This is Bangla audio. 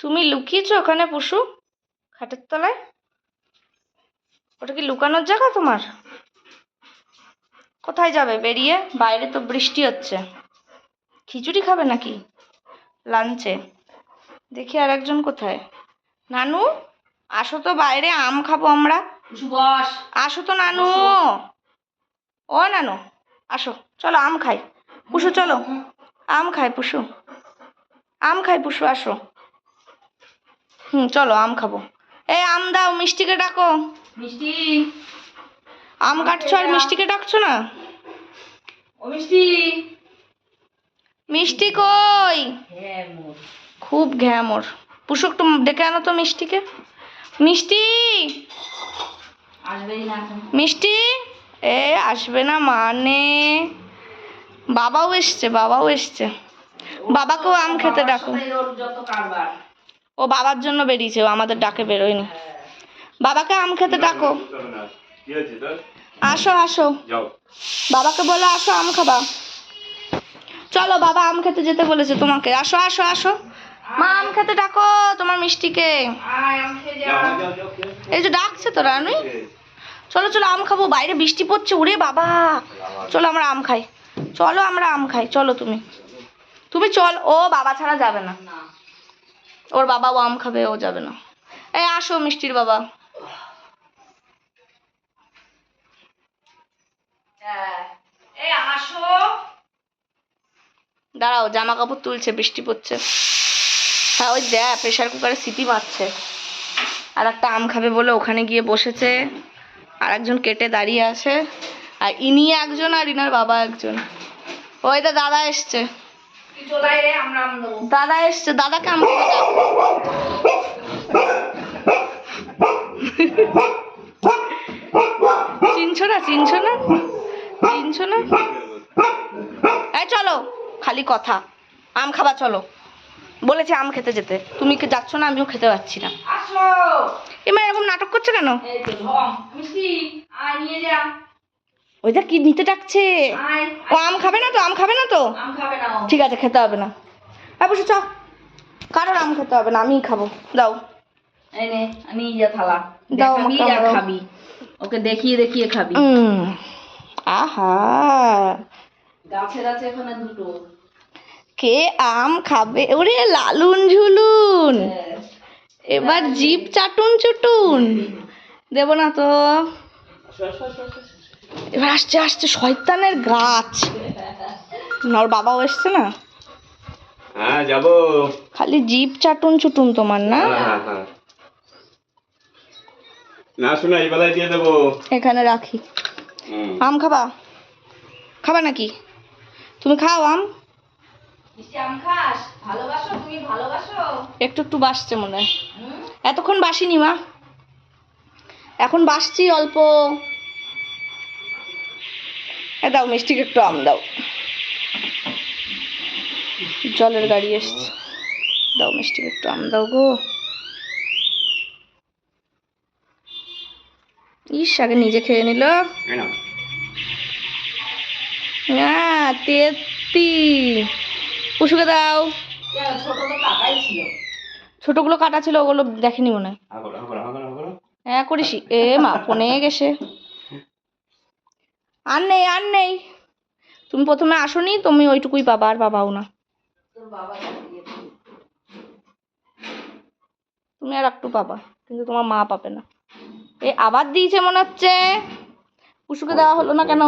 তুমি লুকিয়েছো ওখানে পশু খাটের তলায়? ওটা কি লুকানোর জায়গা তোমার? কোথায় যাবে বেরিয়ে? বাইরে তো বৃষ্টি হচ্ছে। খিচুড়ি খাবে নাকি? লাঞ্চে। দেখি আর একজন কোথায়। নানু আসো তো বাইরে আম খাব আমরা। আসো তো নানু। ও নানু আসো চলো আম খাই। পুষু চলো। আম খাই পুষু। আম খাই পুষু আসো। হুম চলো আম খাব। এই আম দাও মিষ্টিকে ডাকো। মিষ্টি। আম কাটছো আর মিষ্টিকে ডাকছো না? ও মিষ্টি। মিষ্টি কই? হ্যাঁ মোর খুব ঘ্যাম ওর পুষু একটু ডেকে আনো তো মিষ্টিকে। মিষ্টি! মিষ্টি! এ আসবে না মানে। বাবাও এসছে বাবাও এসছে। বাবাকেও আম খেতে ডাকো। ও বাবার জন্য বেরিয়েছে, ও আমাদের ডাকে বেরোয়নি। বাবাকে আম খেতে ডাকো। আসো আসো। বাবাকে বলো, আসো, আম খাবা। চলো, বাবা আম খেতে যেতে বলেছে তোমাকে। আসো আসো আসো। মা, আম খেতে ডাকো তোমার মিষ্টিকে। এই যে ডাকছে তো রানুই? চলো চলো, আম খাব। বাইরে বৃষ্টি পড়ছে, ওরে বাবা। চলো, আমরা আম খাই। চলো, আমরা আম খাই। চলো তুমি। তুমি চল, ও বাবা ছাড়া যাবে না। ওর বাবাও আম খাবে ও যাবে না। এই আসো মিষ্টির বাবা। হ্যাঁ। আসো। দাঁড়াও জামা কাপড় তুলছে বৃষ্টি পড়ছে। হ্যাঁ ওই দেখ প্রেশার কুকারে সিটি মারছে। আর একটা আম খাবে বলে ওখানে গিয়ে বসেছে। আর একজন কেটে দাঁড়িয়ে আছে। আর ইনি একজন আর ইনার বাবা একজন। ওই তো দাদা এসছে। দাদা এসছে দাদাকে আম খেতে দাও। চিনছো না চিনছো না? চিনছো না? এই চলো খালি কথা। আম খাবা চলো। বলেছে আম খেতে যেতে। তুমি কি যাচ্ছ না আমিও খেতে পাচ্ছি না। এবার এরকম নাটক করছে কেন এই তো ঢং মিষ্টি আয় নিয়ে যা ওইটা কি নিতে ডাকছে? ও আম খাবে না তো? আম খাবে না তো? আম। ঠিক আছে খেতে হবে না। হ্যাঁ বসে চ। কারোর আম খেতে হবে না আমিই খাব। দাও। যা থালা। আমারও। খাবি। ওকে দেখিয়ে দেখিয়ে খাবি। আহা। গাছের আছে এখানে দুটো। কে আম খাবে? ওরে লালুন ঝুলুন। হ্যাঁ। এবার জিপ চাটুন চুটুন। দেব না তো। এবার আসছে আসছে শয়তানের গাছ। না, ওর বাবাও এসছে না? হ্যাঁ যাব। খালি জিপ চাটুন চুটুন তোমার না? হ্যাঁ হ্যাঁ হ্যাঁ। না শোনা এই বেলায় দিয়ে দেবো। এখানে রাখি। আম খাবা? খাবা নাকি? তুমি খাও আম? মিষ্টি আম খাস? ভালোবাসো তুমি ভালোবাসো। একটু একটু বাসছে মনে হয়। এতক্ষণ বাসিনি মা। এখন বাসছি অল্প। এ দাও মিষ্টিকে একটু আম দাও। জলের গাড়ি এসছে। দাও মিষ্টিকে একটু আম দাও গো। ইস আগে নিজে খেয়ে নিল। হ্যাঁ তেত্তি। পুষুকে দাও। ছোটগুলো কাটা ছিল ওগুলো দেখেনি মনে হয়। হ্যাঁ করিস। এ মা ফোনে গেছে। আর নেই আর নেই তুমি প্রথমে আসনি তুমি ওইটুকুই পাবা আর পাবাও না। তুমি আর একটু পাবা কিন্তু তোমার মা পাবে না। এ আবার দিয়েছে মনে হচ্ছে। পুষুকে দেওয়া হলো না কেন?